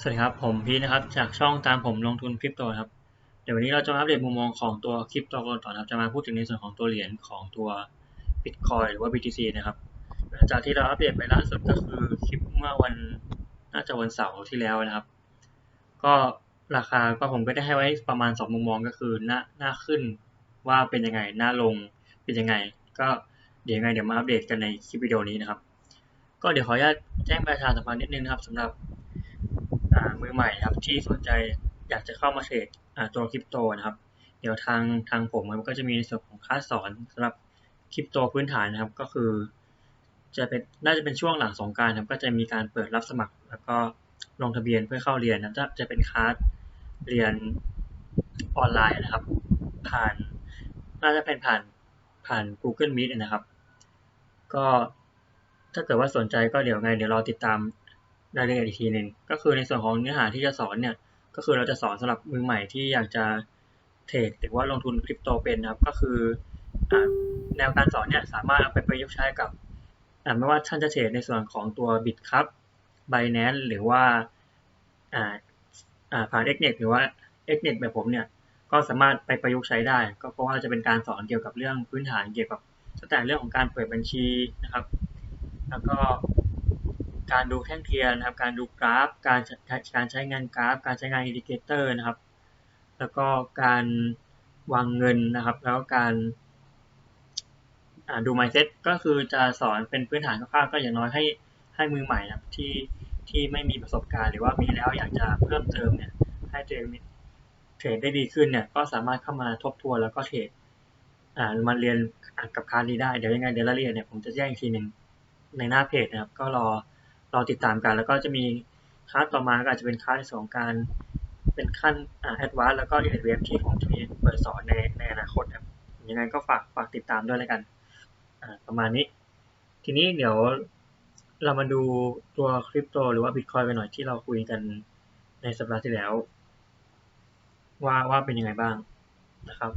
สวัสดีครับผมพีทนะครับจากช่องตามผมลงทุนคริปโตครับเดี๋ยววันนี้เราจะมาอัปเดตมุมมองของตัวคริปโตกันต่อนะครับจะมาพูดถึงในส่วนของตัวเหรียญของตัว Bitcoin หรือว่า BTC นะครับหลังจากที่เราอัปเดตไปล่าสุดก็คือคลิปเมื่อวันน่าจะวันเสาร์ที่แล้วนะครับ ก็ราคาก็ผมก็ได้ให้ไว้ประมาณ 2 มุมมองก็คือหน้าหน้าขึ้นว่าเป็นยังไงหน้าลงเป็นยังไง ก็เดี๋ยวยังไงเดี๋ยวมาอัปเดตกันในคลิปวิดีโอนี้นะครับก็เดี๋ยวขออนุญาตแจ้งประชาสัมพันธ์นิดนึงนะครับสำหรับ มือใหม่ครับที่สนใจอยากจะเข้ามาเทรดตัวคริปโตนะครับ เดี๋ยวทางทางผมมันก็จะมีในส่วนของคลาสสอนสำหรับคริปโตพื้นฐานนะครับ ก็คือ จะเป็นน่าจะเป็นช่วงหลังสงการครับก็จะมีการเปิดรับสมัคร แล้วก็ลงทะเบียนเพื่อเข้าเรียนนะจะจะเป็นคลาสเรียนออนไลน์นะครับ ผ่านน่าจะเป็นผ่านผ่าน Google Meet นะครับ ก็ถ้าเกิดว่าสนใจก็เดี๋ยวไง เดี๋ยวรอติดตาม รายละเอียดอีกทีหนึ่งก็คือในส่วนของเนื้อหาที่จะสอนเนี่ยก็คือเราจะสอนสำหรับมือใหม่ที่อยากจะเทรดหรือว่าลงทุนคริปโตเป็นนะครับ ก็คือแนวการสอนเนี่ยสามารถเอาไปประยุกต์ใช้กับไม่ว่าท่านจะเทรดในส่วนของตัว Bit ครับ Binance หรือว่าผ่าน XNET หรือว่า XNET แบบผมเนี่ยก็สามารถไปประยุกต์ใช้ได้ ก็เพราะว่าจะเป็นการสอนเกี่ยวกับเรื่องพื้นฐานเกี่ยวกับตั้งแต่เรื่องของการเปิดบัญชีนะครับ แล้วก็ การดูแท่งเทียนนะครับ การดูกราฟ การการใช้งานกราฟ การใช้งานอินดิเคเตอร์นะครับ แล้วก็การวางเงินนะครับ แล้วการดู mindset ก็คือจะสอนเป็นพื้นฐานคร่าวๆก็อย่างน้อยให้ให้มือใหม่นะครับที่ที่ไม่มีประสบการณ์ หรือว่ามีแล้วอยากจะเพิ่มเติมเนี่ยให้ตัวเองเทรดได้ดีขึ้นเนี่ยก็สามารถเข้ามาทบทวนแล้วก็เทรดอ่ามาเรียนกับคารีได้เดี๋ยวยังไงเดี๋ยวรายละเอียดเนี่ยผมจะแจ้งอีกทีหนึ่งในหน้าเพจนะครับ ก็รอ รอติดตามกัน แล้วก็จะมีคลาสต่อมาก็อาจจะเป็นคลาสในส่วนการเป็นขั้นอ่าแอดวานซ์แล้วก็เรียนเว็บที่ผมจะมีเปิดสอนในในอนาคตครับยังไงก็ฝากฝากติดตามด้วยแล้วกันประมาณนี้ ทีนี้เดี๋ยวเรามาดูตัวคริปโตหรือว่าบิตคอยไปหน่อยที่เราคุยกันในสัปดาห์ที่แล้ว ว่าว่าเป็นยังไงบ้างนะครับ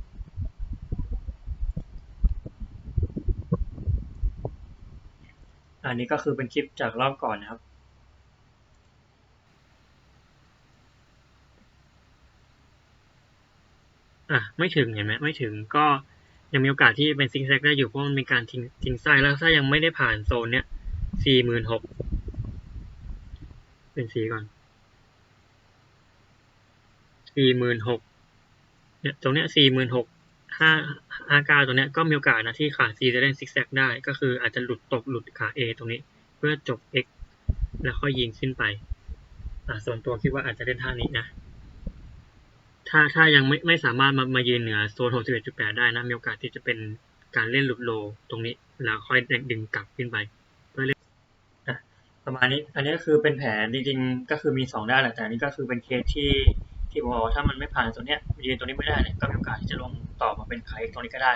อันนี้ก็คือเป็นคลิปจากรอบก่อนนะครับ อะไม่ถึงเห็นไหมไม่ถึงก็ยังมีโอกาสที่เป็นซิงแซกได้อยู่เพราะมันมีการทิ้งทิ้งไส้แล้วถ้ายังไม่ได้ผ่านโซนเนี้ยสี่หมื่นหกเป็นสีก่อนสี่หมื่นหกเนี่ยตรงเนี้ยสี่หมื่นหก ห้าห้าเก้าตัวนี้ก็มีโอกาสนะที่ขา C จะเล่นซิกแซกได้ก็คืออาจจะหลุดตกหลุดขา A ตรงนี้ เพื่อจบ X แล้วค่อยยิงขึ้นไปอ่าส่วนตัวคิดว่าอาจจะเล่นท่านี้นะ ถ้าถ้ายังไม่ไม่สามารถมามายืนเหนือโซน61.8 ได้นะ มีโอกาสที่จะเป็นการเล่นหลุดโลตรงนี้ แล้วค่อยดึงกลับขึ้นไปเพื่อเล่นประมาณนี้ อันนี้ก็คือเป็นแผนจริงๆ ก็คือมี 2 ด้านแหละแต่นี่ก็คือเป็นเคสที่ ที่บอกว่าถ้ามันไม่ผ่านตัวเนี้ยยืนตัวนี้ไม่ได้เนี่ยก็มีโอกาสที่จะลงต่อมาเป็นไข่ตรงนี้ก็ได้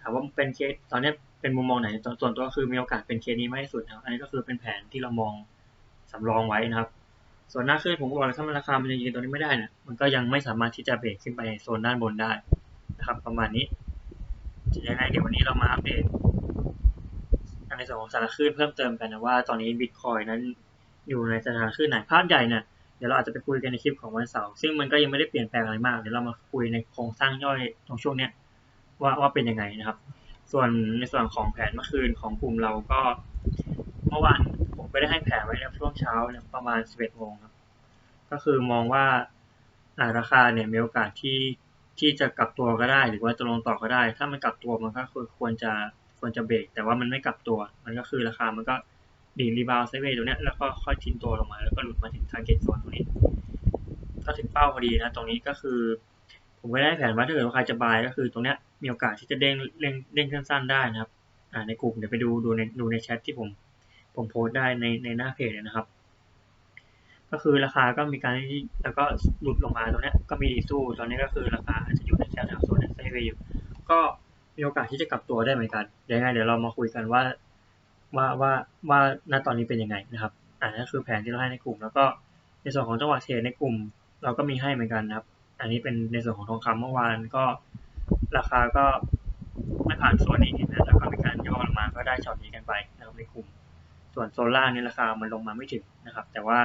ถามว่าเป็นเคสตอนนี้เป็นมุมมองไหนส่วนตัวคือมีโอกาสเป็นเคสนี้มากที่สุดนะครับอันนี้ก็คือเป็นแผนที่เรามองสำรองไว้นะครับ ส่วนหน้าขึ้นผมก็บอกแล้วถ้ามันราคามันยังยืนตัวนี้ไม่ได้เนี่ยมันก็ยังไม่สามารถที่จะเบรกขึ้นไปโซนด้านบนได้นะครับ ประมาณนี้ยังไงเดี๋ยววันนี้เรามาอัปเดตในส่วนของสถานคลื่นเพิ่มเติมกันนะว่าตอนนี้บิตคอยนั้นอยู่ในสถานคลื่นไหนภาพใหญ่เนี่ย เดี๋ยวเราอาจจะไปคุยกันในคลิปของวันเสาร์ซึ่งมันก็ยังไม่ได้เปลี่ยนแปลงอะไรมาก เดี๋ยวเรามาคุยในโครงสร้างย่อยตรงช่วงเนี้ยว่าว่าเป็นยังไงนะครับ ส่วนในส่วนของแผนเมื่อคืนของกลุ่มเราก็เมื่อวานผมไปได้ให้แผนไว้ในช่วงเช้าเนี่ยประมาณ 11โมงครับ ก็คือมองว่าราคาเนี่ยมีโอกาสที่ที่จะกลับตัวก็ได้หรือว่าจะลงต่อก็ได้ ถ้ามันกลับตัวมันก็ควรจะควรจะเบรกแต่ว่ามันไม่กลับตัว มันก็คือราคามันก็ ดีรีบาวไซเวย์ตรงนี้แล้วก็ค่อยทิ้งตัวลงมา แล้วก็หลุดมาถึงทาร์เก็ตโซนตรงนี้ ก็ถึงเป้าพอดีนะ ตรงนี้ก็คือ ผมก็ได้แผนว่าถ้าเกิดว่าใครจะบายก็คือตรงนี้มีโอกาสที่จะเด้งเด้งเด้งสั้นๆได้นะครับอ่าในกลุ่มเดี๋ยวไปดูดูในดูในแชทที่ผมผมโพสต์ได้ในในหน้าเพจนะครับ ก็คือราคาก็มีการแล้วก็หลุดลงมาตรงนี้ก็มีดีสู้ตอนนี้ก็คือราคาจะอยู่ในแถวโซนไซเวย์อยู่ ก็มีโอกาสที่จะกลับตัวได้เหมือนกันเดี๋ยวไงเดี๋ยวเรามาคุยกันว่า ว่าว่าว่าณตอนนี้เป็นยังไงนะครับอ่านั่นคือแผนที่เราให้ในกลุ่ม แล้วก็ในส่วนของจังหวะเทรดในกลุ่ม เราก็มีให้เหมือนกันนะครับ อันนี้เป็นในส่วนของทองคำเมื่อวานก็ราคาก็ไม่ผ่านโซนนี้นะแล้วก็มีการย่อลงมาก็ได้ช็อตนี้กันไปนะครับในกลุ่ม ส่วนโซนล่างนี่ราคามันลงมาไม่ถึงนะครับ แต่ว่า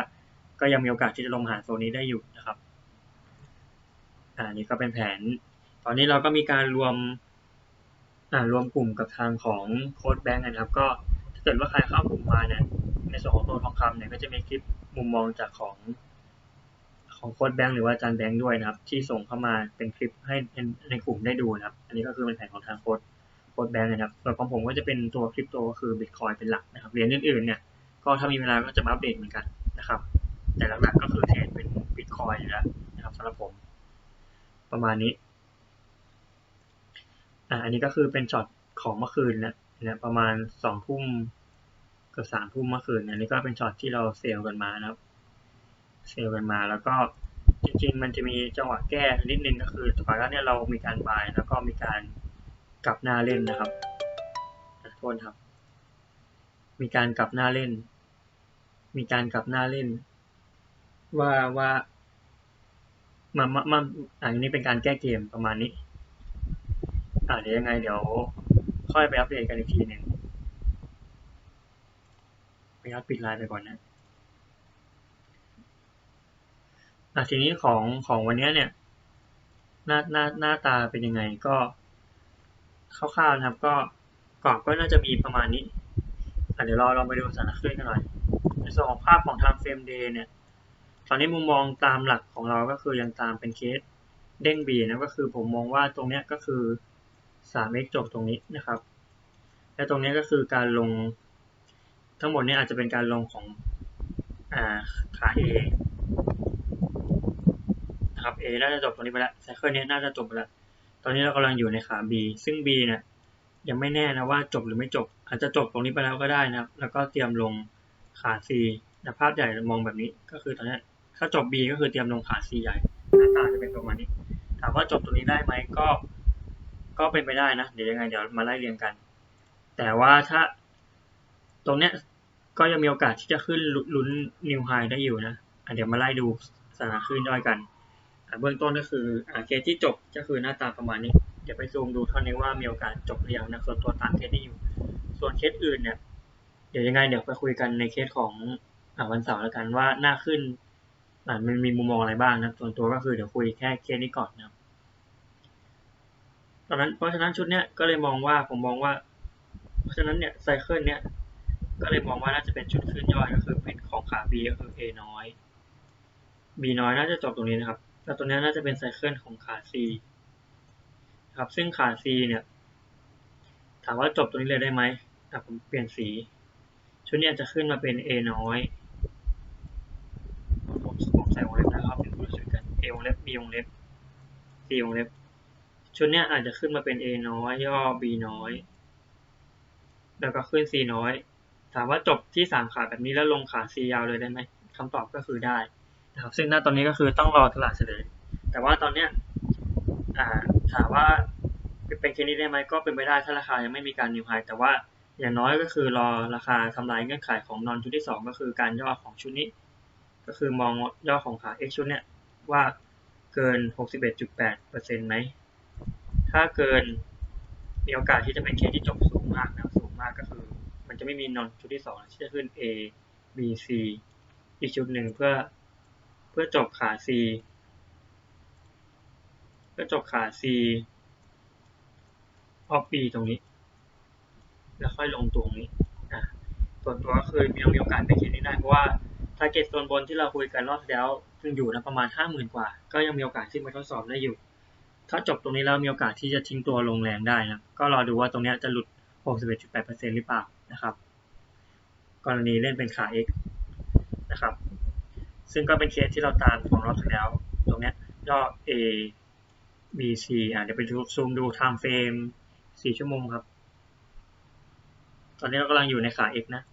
ก็ยังมีโอกาสที่จะลงมาหาโซนนี้ได้อยู่นะครับอ่านี่ก็เป็นแผน ตอนนี้เราก็มีการรวมอ่ารวมกลุ่มกับทางของโค้ดแบงก์นะครับ ก็ เกิดว่าใครเข้ากลุ่มมาเนี่ย ในส่วนของตัวทองคำเนี่ยก็จะมีคลิปมุมมองจากของของโค้ดแบงก์หรือว่าอาจารย์แบงก์ด้วยนะครับ ที่ส่งเข้ามาเป็นคลิปให้ในกลุ่มได้ดูนะครับ อันนี้ก็คือเป็นแผนของทางโค้ดโค้ดแบงก์นะครับ ส่วนของผมก็จะเป็นตัวคริปโตก็คือบิตคอยเป็นหลักนะครับเหรียญอื่นๆเนี่ยก็ถ้ามีเวลาก็จะมาอัปเดตเหมือนกันนะครับ แต่หลักๆก็คือเทรดเป็นบิตคอยอยู่แล้วนะครับสำหรับผม ประมาณนี้อ่าอันนี้ก็คือเป็นช็อตของเมื่อคืนนะนะประมาณสองทุ่ม กือบสามทุ่มเมื่อคืนอันนี้ก็เป็นช็อตที่เราเซลกันมานะครับ เซลกันมาแล้วก็จริงๆ มันจะมีจังหวะแก้นิดนึงก็คือตอนแรกเนี่ยเรามีการบายแล้วก็มีการกลับหน้าเล่นนะครับโทษครับ มีการกลับหน้าเล่น มีการกลับหน้าเล่น ว่าว่ามามามาอันนี้เป็นการแก้เกมประมาณนี้อ่าเดี๋ยวยังไงเดี๋ยวค่อยไปอัปเดตกันอีกทีหนึ่ง ไปอัปปิดไลน์ไปก่อนนะอะทีนี้ของของวันนี้เนี่ยหน้าหน้าหน้าตาเป็นยังไงก็คร่าวๆนะครับ ก็กรอบก็น่าจะมีประมาณนี้อเดี๋ยวเรอลองไปดูสานะคลื่นกันหน่อยในส่วนของภาพของทางเฟรมเดย์เนี่ย ตอนนี้มุมมองตามหลักของเราก็คือยังตามเป็นเคสเด้งบีนะก็คือผมมองว่าตรงเนี้ยก็คือ 3x จบตรงนี้นะครับ และตรงนี้ก็คือการลง ทั้งหมดนี้อาจจะเป็นการลงของอ่าขา A นะครับ A น่าจะจบตรงนี้ไปแล้วไซเคิลนี้น่าจะจบไปแล้ว ตอนนี้เรากำลังอยู่ในขา B ซึ่ง B เนี่ยยังไม่แน่นะว่าจบหรือไม่จบ อาจจะจบตรงนี้ไปแล้วก็ได้นะครับ แล้วก็เตรียมลงขา C นะภาพใหญ่มองแบบนี้ก็คือตอนนี้ถ้าจบ B ก็คือเตรียมลงขา C ใหญ่หน้าตาจะเป็นประมาณนี้ ถามว่าจบตรงนี้ได้ไหมก็ ก็เป็นไปได้นะ เดี๋ยวยังไงเดี๋ยวมาไล่เรียงกัน แต่ว่าถ้า ตรงเนี้ยก็ยังมีโอกาสที่จะขึ้นลุ้นนิวไฮได้อยู่นะเดี๋ยวมาไล่ดูสถานะขึ้นย่อยกัน เบื้องต้นก็คืออเคสที่จบก็คือหน้าตาประมาณนี้ เดี๋ยวไปซูมดูเท่านี้ว่ามีโอกาสจบหรือยังนะส่วนตัวตามเคสที่อยู่ ส่วนเคสอื่นเนี่ย เดี๋ยวยังไงเดี๋ยวไปคุยกันในเคสของอวันเสาร์แล้วกันว่าหน้าขึ้นมันมีมุมมองอะไรบ้างนะส่วนตัวก็คือเดี๋ยวคุยแค่เคสนี้ก่อนนะครับตอนนั้นเพราะฉะนั้นชุดเนี้ยก็เลยมองว่าผมมองว่า เพราะฉะนั้นเนี่ยไซเคิลเนี้ย ก็เลยมองว่าน่าจะเป็นชุดขึ้นย่อยก็คือเป็นของขา B ก็คือ A น้อย B น้อยน่าจะจบตรงนี้นะครับ แล้วตัวนี้น่าจะเป็นไซเคิลของขา C ครับ ซึ่งขา C เนี่ย ถามว่าจบตรงนี้เลยได้ไหมอะผมเปลี่ยนสี ชุดนี้จะขึ้นมาเป็น A น้อยผมผมใส่วงเล็บนะครับเป็นผู้ช่วยกัน A วงเล็บ B วงเล็บ C วงเล็บ ชุดนี้อาจจะขึ้นมาเป็น A น้อย ย่อ B น้อย แล้วก็ขึ้น C น้อย ถามว่าจบที่สามขาแบบนี้แล้วลงขา C ยาวเลยได้ไหมคำตอบก็คือได้นะครับซึ่งหน้าตอนนี้ก็คือต้องรอตลาดเฉลย แต่ว่าตอนเนี้ยถามว่าเป็นเคสนี้ได้ไหมก็เป็นไปได้ถ้าราคายังไม่มีการนิวไฮแต่ว่าอย่างน้อยก็คือรอราคาทำลายเงื่อนไขของนอนชุดที่สองก็คือการย่อของชุดนี้ ก็คือมองย่อของขา X ชุดเนี้ยว่าเกิน 61.8%ไหม ถ้าเกินมีโอกาสที่จะเป็นเคสที่จบสูงมากนะสูงมากก็คือ มันจะไม่มีนอนชุดที่สองที่จะขึ้น A B C อีกชุดหนึ่งเพื่อเพื่อจบขา C เพื่อจบขา C ออฟ B ตรงนี้ แล้วค่อยลงตรงนี้อะส่วนตัวก็คือมีมีโอกาสเป็นเคสนี้ได้เพราะว่าทาร์เก็ตโซนบนที่เราคุยกันรอบแล้ว ซึ่งอยู่นะประมาณห้าหมื่นกว่า ก็ยังมีโอกาสที่มาทดสอบได้อยู่ ถ้าจบตรงนี้แล้วมีโอกาสที่จะทิ้งตัวลงแรงได้นะ ก็รอดูว่าตรงนี้จะหลุด 61.8%หรือเปล่า นะครับ กรณีเล่นเป็นขา X นะครับ ซึ่งก็เป็นเคสที่เราตามของรอบที่แล้ว ตรงนี้ย่อ A B C อะเดี๋ยวไปซูมดู time frame 4ชั่วโมงครับ ตอนนี้เรากำลังอยู่ในขา X นะ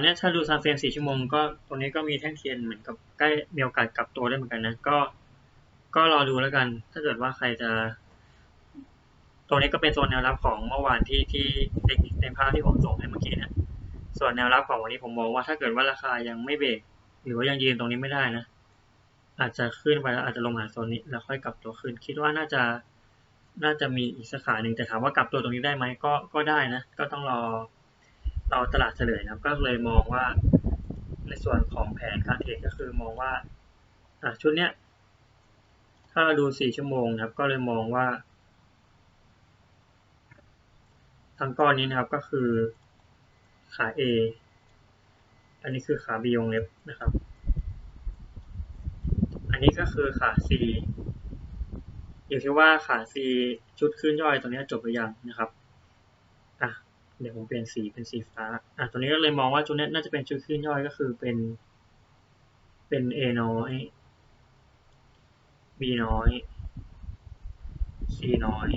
อนนี้ถ้าดูซามเฟรมสี่ชั่วโมงก็ตรงนี้ก็มีแท่งเทียนเหมือนกับใกล้มีโอกาสกลับตัวได้เหมือนกันนะก็ก็รอดูแล้วกัน ถ้าเกิดว่าใครจะตรงนี้ก็เป็นโซนแนวรับของเมื่อวานที่ที่ในในภาพที่ผมส่งให้เมื่อกี้นะส่วนแนวรับของวันนี้ผมมองว่าถ้าเกิดว่าราคายังไม่เบรกหรือว่ายังยืนตรงนี้ไม่ได้นะ อาจจะขึ้นไปแล้วอาจจะลงมาโซนนี้แล้วค่อยกลับตัวขึ้น คิดว่าน่าจะน่าจะมีอีกสาขาหนึ่งแต่ถามว่ากลับตัวตรงนี้ได้ไหมก็ก็ได้นะ ก็ต้องรอ รอตลาดเฉลยนะครับ ก็เลยมองว่าในส่วนของแผนการเทรดก็คือมองว่าชุดเนี้ยถ้าเราดูสี่ชั่วโมงนะครับ ก็เลยมองว่าทั้งก้อนนี้นะครับก็คือขา A อันนี้คือขา B วงเล็บนะครับ อันนี้ก็คือขา C อยู่ที่ว่าขา C ชุดขึ้นย่อยตรงนี้จบหรือยังนะครับ เดี๋ยวผมเปลี่ยนสีเป็นสีฟ้า อะตัวนี้ก็เลยมองว่าชุดนี้น่าจะเป็นชุดขึ้นย่อยก็คือเป็น เป็น A น้อย B น้อย C น้อย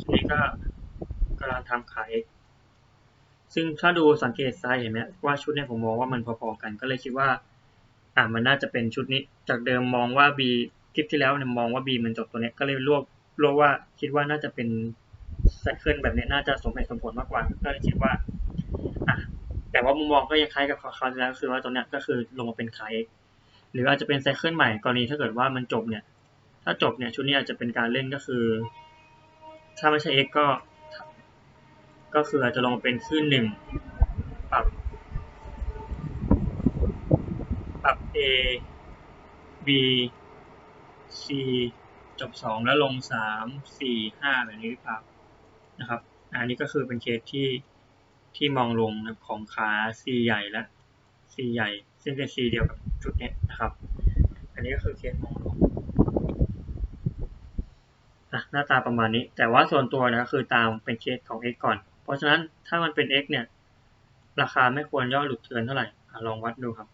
ชุดนี้ก็กำลังทำขาย X ซึ่งถ้าดูสังเกตซ้ายเห็นไหมว่าชุดนี้ผมมองว่ามันพอๆกัน ก็เลยคิดว่า อ่ามันน่าจะเป็นชุดนี้ จากเดิมมองว่า B คลิปที่แล้วเนี่ยมองว่า B มันจบตัวนี้ก็เลยรวบรวบว่าคิดว่าน่าจะเป็น ไซเคิลแบบนี้น่าจะสมเหตุสมผลมากกว่า ก็เลยคิดว่าอะแต่ว่ามุมมองก็ยังคล้ายกับคราวที่แล้วคือว่าตัวเนี้ยก็คือลงมาเป็นขาย X หรืออาจจะเป็นไซเคิลใหม่กรณีถ้าเกิดว่ามันจบเนี่ย ถ้าจบเนี่ยชุดนี้อาจจะเป็นการเล่นก็คือ ถ้าไม่ใช่ X ก็ ก็คืออาจจะลงเป็นขึ้นหนึ่งปรับปรับ A B C จบสองแล้วลงสามสี่ห้าแบบนี้หรือเปล่า นะครับ อันนี้ก็คือเป็นเคสที่ที่มองลงนะของขา C ใหญ่และ C ใหญ่ซึ่งเป็น C เดียวกับจุดนี้นะครับ อันนี้ก็คือเคสมองลงนะหน้าตาประมาณนี้ แต่ว่าส่วนตัวนะคือตามเป็นเคสของ x ก่อน เพราะฉะนั้นถ้ามันเป็น x เนี่ย ราคาไม่ควรย่อหลุดเกินเท่าไหร่อลองวัดดูครับ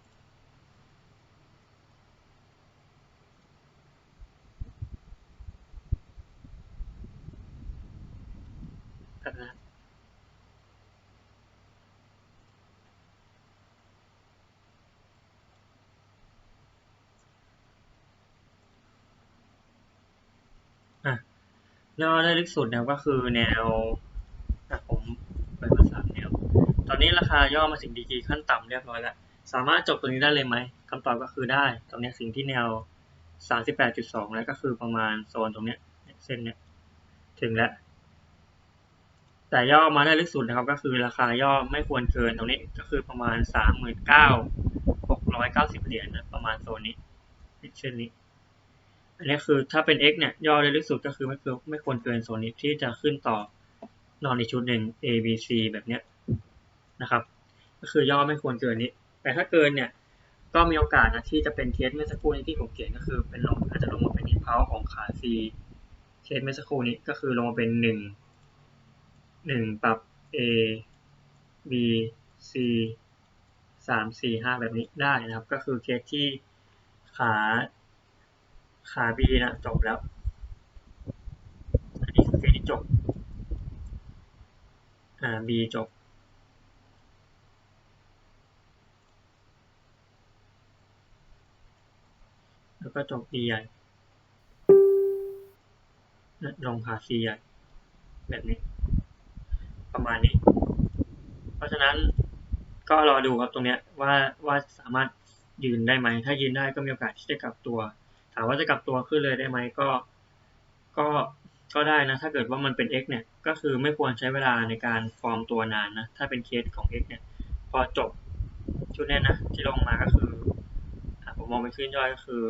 ย่อได้ลึกสุดนะก็คือแนวผมไปมาสามแนว ตอนนี้ราคาย่อมาถึงดีกีขั้นต่ำเรียบร้อยแล้ว สามารถจบตัวนี้ได้เลยไหมคำตอบก็คือได้ ตรงนี้สิ่งที่แนว 38.2 แล้วก็คือประมาณโซนตรงนี้เส้นเนี้ยถึงแล้ว แต่ย่อมาได้ลึกสุดนะครับก็คือราคาย่อไม่ควรเกินตรงนี้ก็คือประมาณ 39,690 เหรียญนะประมาณโซนนี้เช่นนี้ อันนี้คือถ้าเป็น x เนี่ยย่อได้ลึกสุดก็คือไม่คือไม่ควรเกินโซนนี้ที่จะขึ้นต่อนอนอีกชุดหนึ่ง A B C แบบเนี้ยนะครับ ก็คือย่อไม่ควรเกินนี้ แต่ถ้าเกินเนี่ยก็มีโอกาสนะที่จะเป็นเคสเมื่อสักครู่นี้ที่ผมเขียนก็คือเป็นลงอาจจะลงมาเป็นอินพาวของขา C เคสเมื่อสักครู่นี้ก็คือลงมาเป็นหนึ่งหนึ่งปรับ A B C สามสี่ห้าแบบนี้ได้นะครับ ก็คือเคสที่ขา ขา B นะจบแล้ว อันนี้คือเคสที่จบ อ่า B จบ แล้วก็จบ B ใหญ่ลงขา C ใหญ่แบบนี้ ประมาณนี้ เพราะฉะนั้นก็รอดูครับตรงเนี้ยว่าว่าสามารถยืนได้ไหม ถ้ายืนได้ก็มีโอกาสที่จะกลับตัว ถามว่าจะกลับตัวขึ้นเลยได้ไหมก็ ก็ก็ได้นะ ถ้าเกิดว่ามันเป็น x เนี่ย ก็คือไม่ควรใช้เวลาในการฟอร์มตัวนานนะ ถ้าเป็นเคสของ x เนี่ย พอจบชุดนี้นะ ที่ลงมาก็คือผมมองไปขึ้นย่อยก็คือ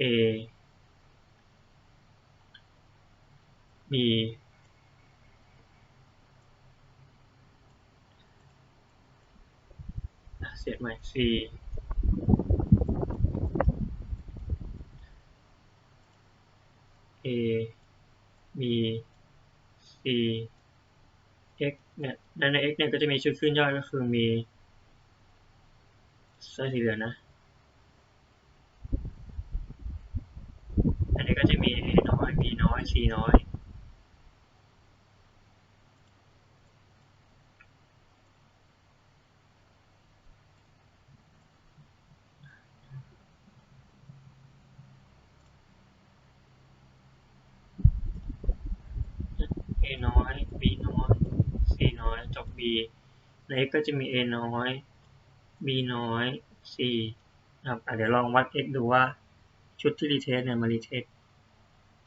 A B เสียดใหม่ C B C X เนี่ยด้านใน X เนี่ยก็จะมีชุดขึ้นย่อยก็คือมีเส้นสีเหลืองนะ อันนี้ก็จะมี A น้อย B น้อย C น้อย A น้อย B น้อย C น้อย จบ B ใน X ก็จะมี A น้อย B น้อย C นะครับเดี๋ยวลองวัด x ดูว่าชุดที่รีเทสเนี่ยมารีเทส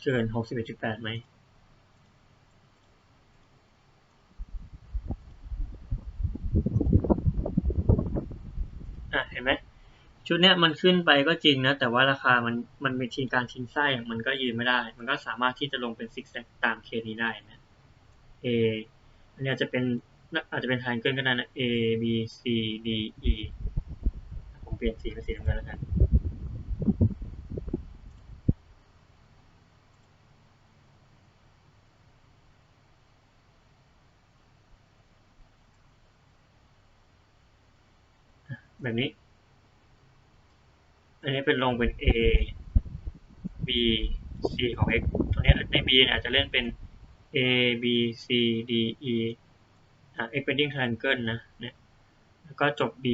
เกิน 61.8ไหมอะเห็นไหมชุดเนี้ยมันขึ้นไปก็จริงนะ แต่ว่าราคามันมันมีทีการทิ้งไส้มันก็ยืนไม่ได้ มันก็สามารถที่จะลงเป็นซิกแซกตามเคนี้ได้นะ A อันนี้จะเป็น อาจจะเป็นทางเกินก็ได้นะ A B C D E ผมเปลี่ยนสีเป็นสีน้ำเงินแล้วกัน แบบนี้ อันนี้เป็นลงเป็น A B C ของ x ตัวนี้ใน B เนี่ยอาจจะเล่นเป็น A B C D E expanding triangle นะเนี่ยแล้วก็จบ B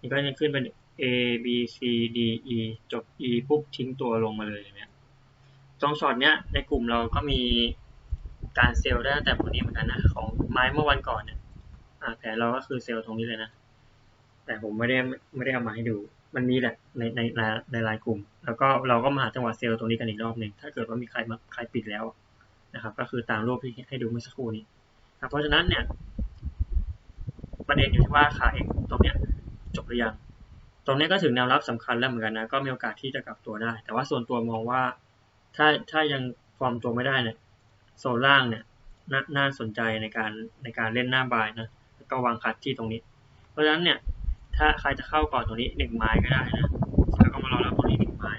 นี่ก็จะขึ้นเป็น A B C D E จบ E ปุ๊บทิ้งตัวลงมาเลยเนี่ยตรงช็อตเนี้ยในกลุ่มเราก็มีการเซลล์ได้ตั้งแต่วันนี้เหมือนกันนะของไม้เมื่อวันก่อนเนี่ยแต่เราก็คือเซลล์ตรงนี้เลยนะ แต่ผมไม่ได้ไม่ได้เอามาให้ดู มันมีแหละในในในในรายกลุ่ม แล้วก็เราก็มาหาจังหวะเซลล์ตรงนี้กันอีกรอบหนึ่งถ้าเกิดว่ามีใครมาใครปิดแล้วนะครับ ก็คือตามรูปที่ให้ดูเมื่อสักครู่นี้ เพราะฉะนั้นเนี่ยประเด็นอยู่ที่ว่าขาเอกตรงเนี้ยจบหรือยัง ตรงนี้ก็ถึงแนวรับสำคัญแล้วเหมือนกันนะ ก็มีโอกาสที่จะกลับตัวได้ แต่ว่าส่วนตัวมองว่า ถ้าถ้ายังฟอร์มตัวไม่ได้เนี่ยโซนล่างเนี่ยนน่าสนใจในการในการเล่นหน้าบายนะแล้วก็วางคัดที่ตรงนี้ เพราะฉะนั้นเนี่ย ถ้าใครจะเข้าก่อนตรงนี้หนึ่งไม้ก็ได้นะแล้วก็มารอรับตรงนี้หนึ่งไม้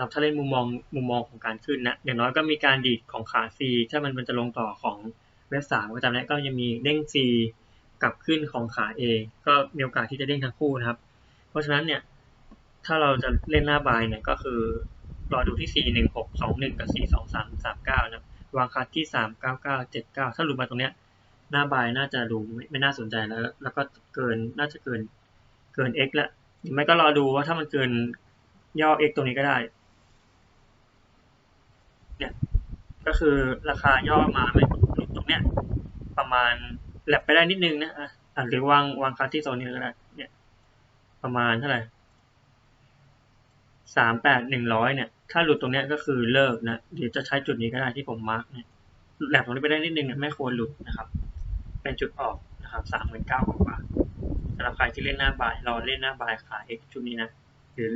ครับถ้าเล่นมุมมองมุมมองของการขึ้นนะอย่างน้อยก็มีการดีดของขา C ถ้ามันมันจะลงต่อของ เว็บสามก็จำได้ก็ยังมีเด้ง C กลับขึ้นของขา A ก็มีโอกาสที่จะเด้งทั้งคู่นะครับ เพราะฉะนั้นเนี่ยถ้าเราจะเล่นหน้าบายเนี่ยก็คือรอดูที่ 4 1 6 2 1 กับ 4 2 3 3 9 นะวางคัดที่ 3 9 9 7 9 ถ้าหลุดมาตรงเนี้ยหน้าบายน่าจะดูไม่ไม่น่าสนใจแล้ว แล้วก็เกินน่าจะเกินเกิน x แล้วไม่ก็รอดูว่าถ้ามันเกินย่อ x ตรงนี้ก็ได้เนี่ยก็คือราคาย่อมาไม่ เนี้ยประมาณแลบไปได้นิดนึงนะอะหรือวางวางคัดที่โซนนี้ก็ได้เนี่ย ประมาณเท่าไหร่สามแปดหนึ่งร้อยเนี่ย ถ้าหลุดตรงเนี้ยก็คือเลิกนะเดี๋ยวจะใช้จุดนี้ก็ได้ที่ผมมาร์กเนี่ยแลบตรงนี้ไปได้นิดนึงเนี่ยไม่ควรหลุดนะครับ เป็นจุดออกนะครับสามหมื่นเก้ากว่าสำหรับใครที่เล่นหน้าบายรอเล่นหน้าบายขา X ชุดนี้นะหรือ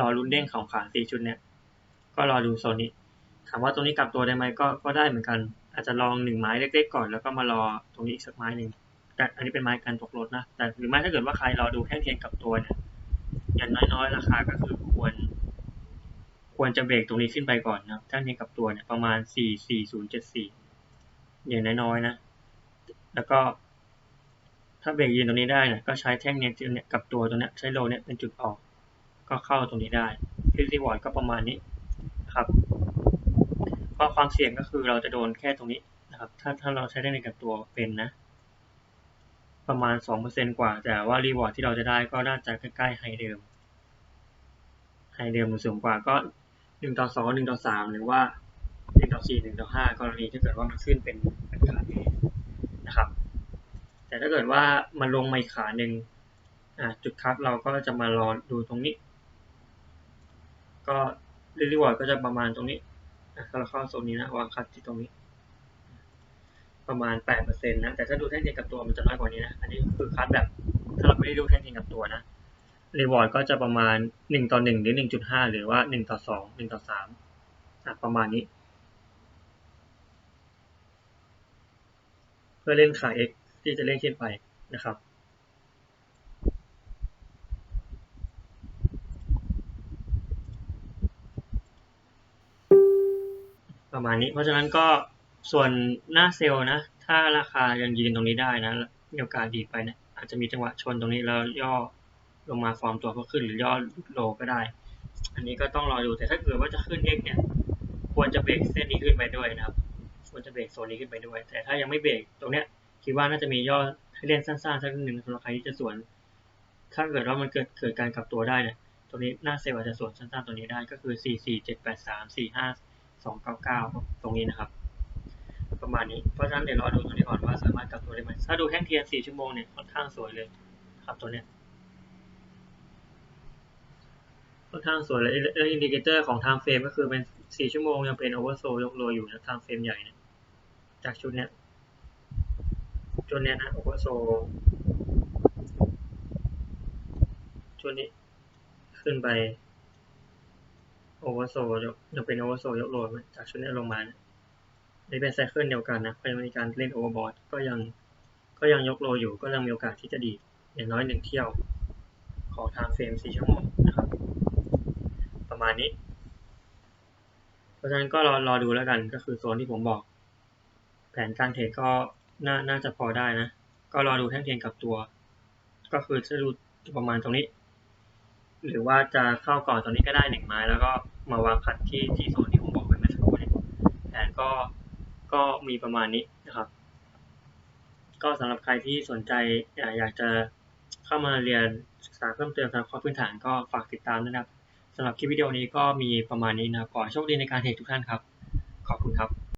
รอลุ้นเด้งของขาสี่ชุดเนี้ยก็รอดูโซนนี้ถามว่าตรงนี้กลับตัวได้ไหมก็ก็ได้เหมือนกัน อาจจะลองหนึ่งไม้เล็กๆก่อน แล้วก็มารอตรงนี้อีกสักไม้หนึ่งแต่อันนี้เป็นไม้การตกรถนะ แต่หรือไม่ถ้าเกิดว่าใครรอดูแท่งเทียนกับตัวเนี่ยอย่างน้อยๆ ราคาก็คือควร ควรจะเบรกตรงนี้ขึ้นไปก่อนนะแท่งเทียนกับตัวเนี่ยประมาณสี่สี่ศูนย์เจ็ดสี่อย่างน้อยๆนะ แล้วก็ ถ้าเบรกยืนตรงนี้ได้เนี่ยก็ใช้แท่งเนี่ยเนี่ยกับตัวตรงเนี้ยใช้โลเนี่ยเป็นจุดออก ก็เข้าตรงนี้ได้ฟิสิวอร์ดก็ประมาณนี้ครับ ก็ความเสี่ยงก็คือเราจะโดนแค่ตรงนี้นะครับ ถ้าถ้าเราใช้ได้ในกับตัวเป็นนะ ประมาณสองเปอร์เซ็นกว่า แต่ว่ารีวอร์ดที่เราจะได้ก็น่าจะใกล้ๆไฮเดิม ไฮเดิมสูงกว่าก็หนึ่งต่อสองหนึ่งต่อสามหรือว่าหนึ่งต่อสี่หนึ่งต่อห้ากรณีถ้าเกิดว่ามันขึ้นเป็นเป็นขาเอนะครับ แต่ถ้าเกิดว่ามันลงมาอีกขาหนึ่งจุดคัดเราก็จะมารอดูตรงนี้ ก็รีวอร์ดก็จะประมาณตรงนี้ ถ้าเราเข้าโซนนี้นะวางคัดที่ตรงนี้ ประมาณแปดเปอร์เซ็นะแต่ถ้าดูแท่งเทียนกับตัวมันจะน้อยกว่านี้นะอันนี้คือคัดแบบถ้าเราไม่ได้ดูแท่งเทียนกับตัวนะรีวอร์ดก็จะประมาณหนึ่งต่อหนึ่งหรือหนึ่งจุดห้าหรือว่าหนึ่งต่อสองหนึ่งต่อสามประมาณนี้ เพื่อเล่นขา X ที่จะเล่นขึ้นไปนะครับ ประมาณนี้ เพราะฉะนั้นก็ส่วนหน้าเซลล์นะ ถ้าราคายังยืนตรงนี้ได้นะมีโอกาสดีไปเนะี่ยอาจจะมีจังหวะชนตรงนี้แล้วย่อลงมาฟอร์มตัวเพื่อขึ้นหรือย่อโลก็ได้ อันนี้ก็ต้องรอดูแต่ถ้าเกิดว่าจะขึ้น X เนี่ยควรจะเบรกเส้นนี้ขึ้นไปด้วยนะครับควรจะเบรกโซนนี้ขึ้นไปด้วย แต่ถ้ายังไม่เบรกตรงเนี้ยคิดว่าน่าจะมีย่อให้เล่นสั้นๆสักนิดหนึ่งสำหรับใครที่จะสวน ถ้าเกิดว่ามันเกิดเกิดการกลับตัวได้เนี่ยตรงนี้หน้าเซลล์อาจจะสวนสั้นๆตัวนี้ได้ก็คือ 4 4 7 8 3 4 5 2 9 9 ตรงนี้นะครับ ประมาณนี้ เพราะฉะนั้นเดี๋ยวรอดูตรงนี้ก่อนว่าสามารถกลับตัวได้ไหม ถ้าดูแท่งเทียน 4 ชั่วโมงเนี่ยค่อนข้างสวยเลยครับตัวเนี้ย ค่อนข้างสวยเลยแล้วอินดิเคเตอร์ของ time frame ก็คือเป็นสี่ชั่วโมงยังเป็น oversold ยกโลอยู่นะ time frame ใหญ่เนี่ยจากชุดเนี้ยชุดเนี้ยนะ oversold ชุดนี้ขึ้นไป oversold ยกยังเป็น oversold ยกโลไหมจากชุดนี้ลงมาเนี่ยนี่เป็นไซเคิลเดียวกันนะเป็นมีการเล่น overbought ก็ยังก็ยังยกโลอยู่ก็ยังมีโอกาสที่จะดีอย่างน้อยหนึ่งเที่ยวของ time frame 4ชั่วโมงนะครับ ประมาณนี้ เพราะฉะนั้นก็รอรอดูแล้วกันก็คือโซนที่ผมบอก แผนการเทรดก็น่าน่าจะพอได้นะ ก็รอดูแท่งเทียนกับตัว ก็คือจะดูประมาณตรงนี้ หรือว่าจะเข้าก่อนตรงนี้ก็ได้หนึ่งไม้ แล้วก็มาวางคัดที่ที่โซนที่ผมบอกไปเมื่อสักครู่นี้แผนก็ก็มีประมาณนี้นะครับ ก็สำหรับใครที่สนใจอยากจะเข้ามาเรียนศึกษาเพิ่มเติมทางข้อพื้นฐานก็ฝากติดตามนะครับสำหรับคลิปวิดีโอนี้ก็มีประมาณนี้นะครับขอโชคดีในการเทรดทุกท่านครับ ขอบคุณครับ